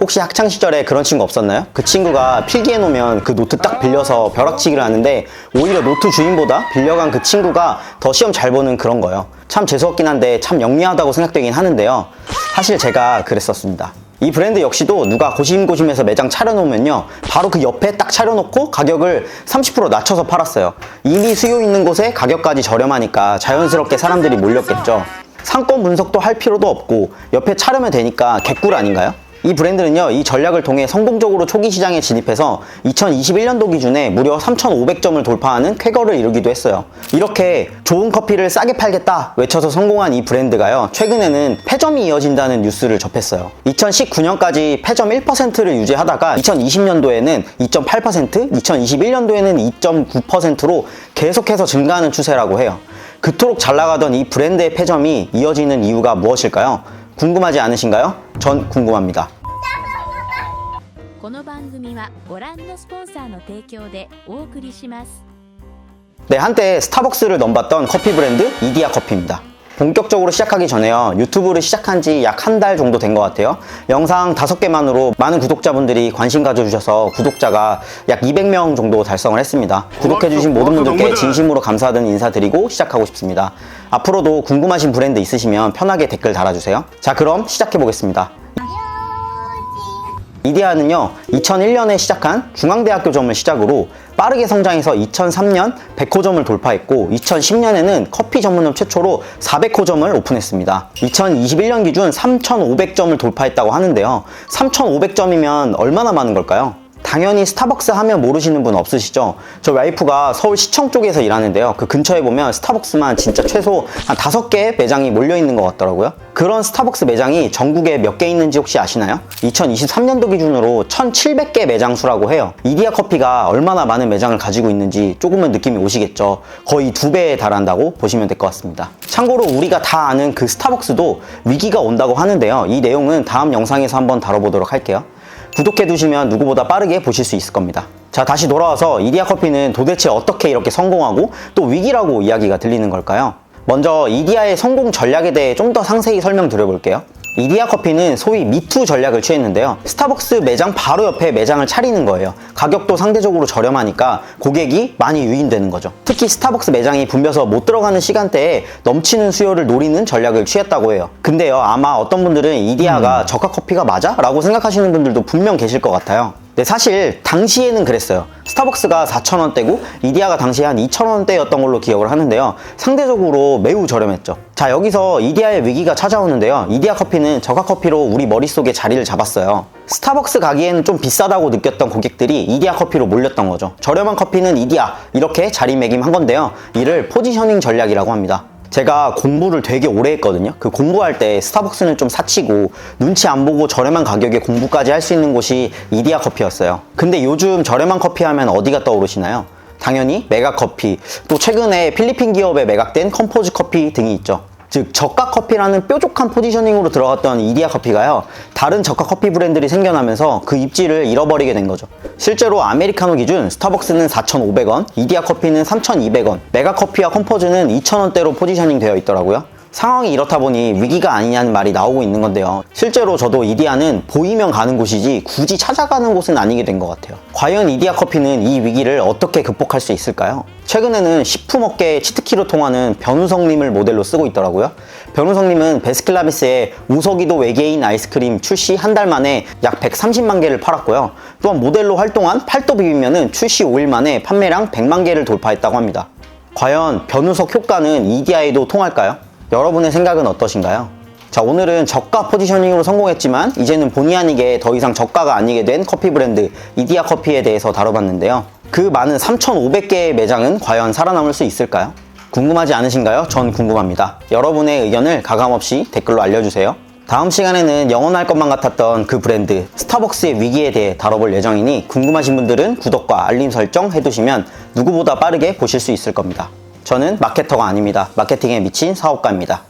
혹시 학창 시절에 그런 친구 없었나요? 그 친구가 필기해 놓으면 그 노트 딱 빌려서 벼락치기를 하는데 오히려 노트 주인보다 빌려간 그 친구가 더 시험 잘 보는 그런 거예요. 참 재수 없긴 한데 참 영리하다고 생각되긴 하는데요. 사실 제가 그랬었습니다. 이 브랜드 역시도 누가 고심고심해서 매장 차려놓으면요 바로 그 옆에 딱 차려놓고 가격을 30% 낮춰서 팔았어요 이미 수요 있는 곳에 가격까지 저렴하니까 자연스럽게 사람들이 몰렸겠죠 상권 분석도 할 필요도 없고 옆에 차려면 되니까 개꿀 아닌가요? 이 브랜드는요, 이 전략을 통해 성공적으로 초기 시장에 진입해서 2021년도 기준에 무려 3,500점을 돌파하는 쾌거를 이루기도 했어요. 이렇게 좋은 커피를 싸게 팔겠다 외쳐서 성공한 이 브랜드가요, 최근에는 패점이 이어진다는 뉴스를 접했어요. 2019년까지 패점 1%를 유지하다가 2020년도에는 2.8%, 2021년도에는 2.9%로 계속해서 증가하는 추세라고 해요. 그토록 잘 나가던 이 브랜드의 패점이 이어지는 이유가 무엇일까요? 궁금하지 않으신가요? 전 궁금합니다. この番組はご覧のスポンサーの提供でお送りします 네, 한때 스타벅스를 넘봤던 커피 브랜드 이디야 커피입니다. 본격적으로 시작하기 전에요. 유튜브를 시작한 지 약 한 달 정도 된 것 같아요. 영상 다섯 개만으로 많은 구독자분들이 관심 가져주셔서 구독자가 약 200명 정도 달성을 했습니다. 구독해주신 모든 분들께 진심으로 감사하다는 인사드리고 시작하고 싶습니다. 앞으로도 궁금하신 브랜드 있으시면 편하게 댓글 달아주세요. 자, 그럼 시작해보겠습니다. 이디아는요 2001년에 시작한 중앙대학교점을 시작으로 빠르게 성장해서 2003년 100호점을 돌파했고 2010년에는 커피 전문점 최초로 400호점을 오픈했습니다 2021년 기준 3,500점을 돌파했다고 하는데요 3,500점이면 얼마나 많은 걸까요? 당연히 스타벅스 하면 모르시는 분 없으시죠? 저 와이프가 서울 시청 쪽에서 일하는데요. 그 근처에 보면 스타벅스만 진짜 최소 한 다섯 개 매장이 몰려 있는 것 같더라고요. 그런 스타벅스 매장이 전국에 몇 개 있는지 혹시 아시나요? 2023년도 기준으로 1,700개 매장 수라고 해요. 이디야 커피가 얼마나 많은 매장을 가지고 있는지 조금은 느낌이 오시겠죠. 거의 두 배에 달한다고 보시면 될 것 같습니다. 참고로 우리가 다 아는 그 스타벅스도 위기가 온다고 하는데요. 이 내용은 다음 영상에서 한번 다뤄보도록 할게요. 구독해 두시면 누구보다 빠르게 보실 수 있을 겁니다. 자, 다시 돌아와서 이디야 커피는 도대체 어떻게 이렇게 성공하고 또 위기라고 이야기가 들리는 걸까요? 먼저 이디야의 성공 전략에 대해 좀 더 상세히 설명드려 볼게요. 이디야 커피는 소위 미투 전략을 취했는데요. 스타벅스 매장 바로 옆에 매장을 차리는 거예요. 가격도 상대적으로 저렴하니까 고객이 많이 유인되는 거죠. 특히 스타벅스 매장이 붐벼서 못 들어가는 시간대에 넘치는 수요를 노리는 전략을 취했다고 해요. 근데요, 아마 어떤 분들은 이디야가 저가 커피가 맞아? 라고 생각하시는 분들도 분명 계실 것 같아요. 네, 사실 당시에는 그랬어요. 스타벅스가 4,000원대고 이디야가 당시에 한 2,000원대였던 걸로 기억을 하는데요. 상대적으로 매우 저렴했죠. 자, 여기서 이디야의 위기가 찾아오는데요. 이디야 커피는 저가 커피로 우리 머릿속에 자리를 잡았어요. 스타벅스 가기에는 좀 비싸다고 느꼈던 고객들이 이디야 커피로 몰렸던 거죠. 저렴한 커피는 이디야 이렇게 자리매김한 건데요. 이를 포지셔닝 전략이라고 합니다. 제가 공부를 되게 오래 했거든요. 그 공부할 때 스타벅스는 좀 사치고 눈치 안 보고 저렴한 가격에 공부까지 할 수 있는 곳이 이디야 커피였어요. 근데 요즘 저렴한 커피 하면 어디가 떠오르시나요? 당연히 메가커피, 또 최근에 필리핀 기업에 매각된 컴포즈 커피 등이 있죠. 즉 저가 커피라는 뾰족한 포지셔닝으로 들어갔던 이디야 커피가요 다른 저가 커피 브랜드들이 생겨나면서 그 입지를 잃어버리게 된 거죠. 실제로 아메리카노 기준 스타벅스는 4,500원 이디야 커피는 3,200원 메가 커피와 컴포즈는 2,000원대로 포지셔닝 되어 있더라고요 상황이 이렇다 보니 위기가 아니냐는 말이 나오고 있는 건데요. 실제로 저도 이디야는 보이면 가는 곳이지 굳이 찾아가는 곳은 아니게 된 것 같아요. 과연 이디야 커피는 이 위기를 어떻게 극복할 수 있을까요? 최근에는 식품업계 치트키로 통하는 변우성님을 모델로 쓰고 있더라고요. 변우성님은 베스킨라빈스의 우석이도 외계인 아이스크림 출시 한 달 만에 약 130만 개를 팔았고요. 또한 모델로 활동한 팔도 비빔면은 출시 5일 만에 판매량 100만 개를 돌파했다고 합니다. 과연 변우석 효과는 이디야에도 통할까요? 여러분의 생각은 어떠신가요? 자, 오늘은 저가 포지셔닝으로 성공했지만 이제는 본의 아니게 더 이상 저가가 아니게 된 커피 브랜드 이디야 커피에 대해서 다뤄봤는데요. 그 많은 3,500개의 매장은 과연 살아남을 수 있을까요? 궁금하지 않으신가요? 전 궁금합니다. 여러분의 의견을 가감없이 댓글로 알려주세요. 다음 시간에는 영원할 것만 같았던 그 브랜드 스타벅스의 위기에 대해 다뤄볼 예정이니 궁금하신 분들은 구독과 알림 설정 해두시면 누구보다 빠르게 보실 수 있을 겁니다. 저는 마케터가 아닙니다. 마케팅에 미친 사업가입니다.